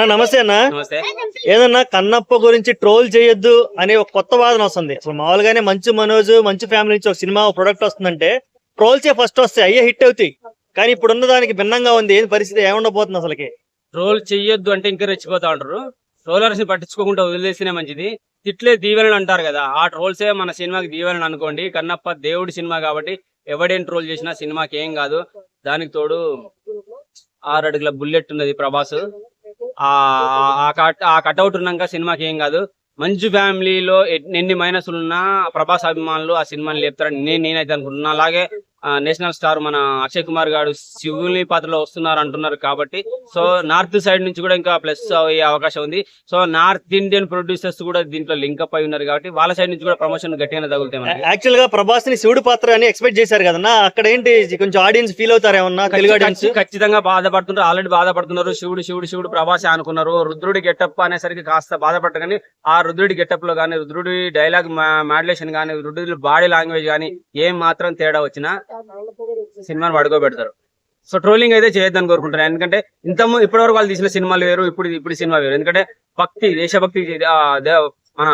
అన్న నమస్తే అన్న. నమస్తే. ఏదన్నా కన్నప్ప గురించి ట్రోల్ చేయొద్దు అనే ఒక కొత్త వాదన వస్తుంది. అసలు మామూలుగానే మంచి మనోజ్ మంచి ఫ్యామిలీ నుంచి ఒక సినిమా ప్రొడక్ట్ వస్తుందంటే ట్రోల్స్ ఫస్ట్ వస్తాయి. అయ్యే హిట్ అవుతాయి. కానీ ఇప్పుడు ఉన్న దానికి భిన్నంగా ఉంది. ఏం పరిస్థితి? ఏముండబోతుంది అసలుకి? ట్రోల్ చెయ్యొద్దు అంటే ఇంకా రెచ్చిపోతా ఉంటారు. ట్రోలర్స్ని పట్టించుకోకుండా వదిలేసినే మంచిది. తిట్లే దీవెనలు అంటారు కదా. ఆ ట్రోల్సే మన సినిమాకి దీవెనలు అనుకోండి. కన్నప్ప దేవుడి సినిమా కాబట్టి ఎవడేం ట్రోల్ చేసినా సినిమాకి ఏం కాదు. దానికి తోడు ఆరు అడుగుల బుల్లెట్ ఉన్నది ప్రభాస్. ఆ ఆ కట్ ఆ కట్అవుట్ ఉన్నాక సినిమాకి ఏం కాదు. మంచి ఫ్యామిలీలో ఎన్ని మైనస్లు ఉన్నా ప్రభాస్ అభిమానులు ఆ సినిమాని లేపుతారని నేను నేనైతే అనుకుంటున్నా. అలాగే నేషనల్ స్టార్ మన అక్షయ్ కుమార్ గారు శివుని పాత్రలో వస్తున్నారు అంటున్నారు కాబట్టి సో నార్త్ సైడ్ నుంచి కూడా ఇంకా ప్లస్ అయ్యే అవకాశం ఉంది. సో నార్త్ ఇండియన్ ప్రొడ్యూసర్స్ కూడా దీంట్లో లింక్ అప్ అయి ఉన్నారు కాబట్టి వాళ్ళ సైడ్ నుంచి కూడా ప్రమోషన్ గట్టిగానే తగులుతాయి యాక్చువల్గా ప్రభాస్ని శివుడు పాత్ర అని ఎక్స్పెక్ట్ చేశారు కదన్నా అక్కడ ఏంటి కొంచెం ఆడియన్స్ ఫీల్ అవుతారేమన్నా తెలుగు ఆడియన్స్? ఖచ్చితంగా బాధపడుతున్నారు ఆల్రెడీ బాధపడుతున్నారు. శివుడు శివుడు శివుడు ప్రభాసే అనుకున్నారు. రుద్రుడి గెటప్ అనేసరికి కాస్త బాధపడ్డారు కానీ ఆ రుద్రుడి గెటప్లో కానీ రుద్రుడి డైలాగ్ మాడ్యులేషన్ కానీ రుద్రుడి బాడీ లాంగ్వేజ్ కానీ ఏం మాత్రం తేడా వచ్చినా సినిమాని పడుకోబెడతారు. సో ట్రోలింగ్ అయితే చేయొద్దని కోరుకుంటారు ఎందుకంటే ఇంత ఇప్పటి వరకు వాళ్ళు తీసిన సినిమాలు వేరు ఇప్పుడు ఇప్పుడు సినిమా వేరు. ఎందుకంటే భక్తి దేశభక్తి మన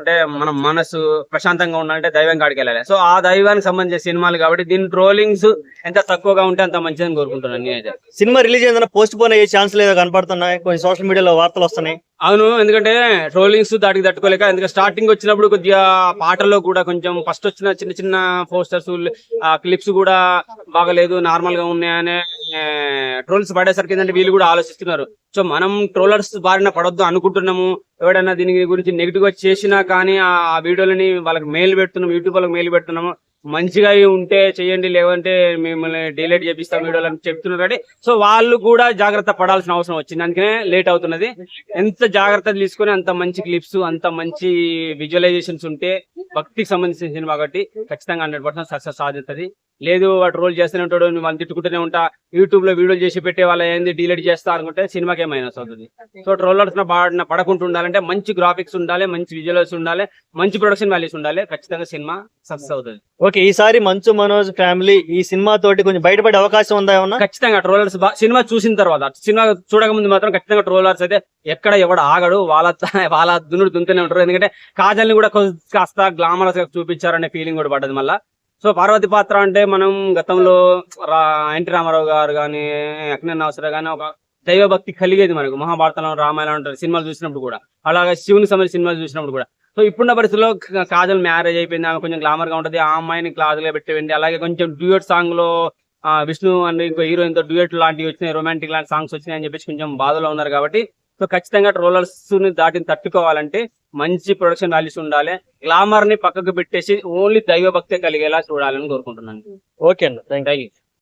అంటే మన మనసు ప్రశాంతంగా ఉండాలంటే దైవం కాడికి వెళ్ళాలి. సో ఆ దైవానికి సంబంధించిన సినిమాలు కాబట్టి దీని ట్రోలింగ్స్ ఎంత తక్కువగా ఉంటే అంత మంచిదని కోరుకుంటున్నాను నేనైతే. సినిమా రిలీజ్ అయిందన్న పోస్ట్ పోన్ అయ్యే ఛాన్స్ లేదో కనపడుతున్నాయి? కొన్ని సోషల్ మీడియాలో వార్తలు వస్తున్నాయి. అవును ఎందుకంటే ట్రోలింగ్స్ దాటికి తట్టుకోలేక ఎందుకంటే స్టార్టింగ్ వచ్చినప్పుడు కొద్దిగా పాటల్లో కూడా కొంచెం ఫస్ట్ వచ్చిన చిన్న చిన్న పోస్టర్స్ ఆ క్లిప్స్ కూడా బాగలేదు నార్మల్గా ఉన్నాయనే ట్రోల్స్ పడేసరికి ఏంటంటే వీళ్ళు కూడా ఆలోచిస్తున్నారు. సో మనం ట్రోలర్స్ బారిన పడొద్దు అనుకుంటున్నాము. ఎవడన్నా దీని గురించి నెగిటివ్గా చేసినా కానీ ఆ వీడియోలని వాళ్ళకి మెయిల్ పెడుతున్నాం యూట్యూబ్ వాళ్ళకి మెయిల్ పెడుతున్నాము. మంచిగా ఉంటే చేయండి లేదంటే మిమ్మల్ని డిలేట్ చేపిస్తాం వీడియోలు అని చెప్తున్నారు సో వాళ్ళు కూడా జాగ్రత్త పడాల్సిన అవసరం వచ్చింది. అందుకనే లేట్ అవుతున్నది. ఎంత జాగ్రత్త తీసుకొని అంత మంచి క్లిప్స్ అంత మంచి విజువలైజేషన్స్ ఉంటే భక్తికి సంబంధించిన సినిమా కాబట్టి ఖచ్చితంగా హండ్రెడ్ పర్సెంట్ సక్సెస్ సాధిస్తుంది లేదు వాడు రోల్ చేస్తూనే ఉంటాడు వాళ్ళు తిట్టుకుంటూనే ఉంటా. యూట్యూబ్లో వీడియోలు చేసి పెట్టే వాళ్ళ ఏంది డిలీట్ చేస్తా అనుకుంటే సినిమాకి మైనస్ అవుతుంది సో ట్రోలర్స్ బాడిన పడకుండా ఉండాలంటే మంచి గ్రాఫిక్స్ ఉండాలి మంచి విజువల్స్ ఉండాలి మంచి ప్రొడక్షన్ వాల్యూస్ ఉండాలి ఖచ్చితంగా సినిమా సక్సెస్ అవుతుంది. ఓకే ఈసారి మంచు మనోజ్ ఫ్యామిలీ ఈ సినిమా తోటి కొంచెం బయటపడే అవకాశం ఉందా ఏమన్నా? ఖచ్చితంగా ట్రోలర్స్ సినిమా చూసిన తర్వాత సినిమా చూడక ముందు మాత్రం ఖచ్చితంగా ట్రోలర్స్ అయితే ఎక్కడ ఎవడు ఆగడు వాళ్ళ వాళ్ళ దున్నుడు దున్నుతూనే ఉంటారు. ఎందుకంటే కాజల్ని కూడా కాస్త గ్లామరస్గా చూపించారనే ఫీలింగ్ కూడా పడ్డది మళ్ళా. సో పార్వతి పాత్ర అంటే మనం గతంలో రా ఎన్టీ రామారావు గారు కానీ అక్నే నాసరావు కానీ ఒక దైవభక్తి కలిగేది మనకు. మహాభారతంలో రామాయణం అంటారు సినిమాలు చూసినప్పుడు కూడా. అలాగే శివుని సంబంధించిన సినిమాలు చూసినప్పుడు కూడా. సో ఇప్పుడున్న పరిస్థితిలో కాజల్ మ్యారేజ్ అయిపోయింది ఆమె కొంచెం గ్లామర్గా ఉంటది ఆ అమ్మాయిని క్లాస్గా పెట్టేయండి అలాగే కొంచెం డ్యూయట్ సాంగ్లో విష్ణు అండ్ ఇంకో హీరోయిన్తో డ్యూయట్ లాంటివి వచ్చినాయి రొమాంటిక్ లాంటి సాంగ్స్ వచ్చినాయి అని చెప్పేసి కొంచెం బాధలో ఉన్నారు కాబట్టి. సో ఖచ్చితంగా రోలర్స్ని దాటిని తట్టుకోవాలంటే మంచి ప్రొడక్షన్ వాల్యూస్ ఉండాలి. గ్లామర్ని పక్కకు పెట్టేసి ఓన్లీ దైవ భక్తి కలిగేలా చూడాలని కోరుకుంటున్నాను. Okay thank thank you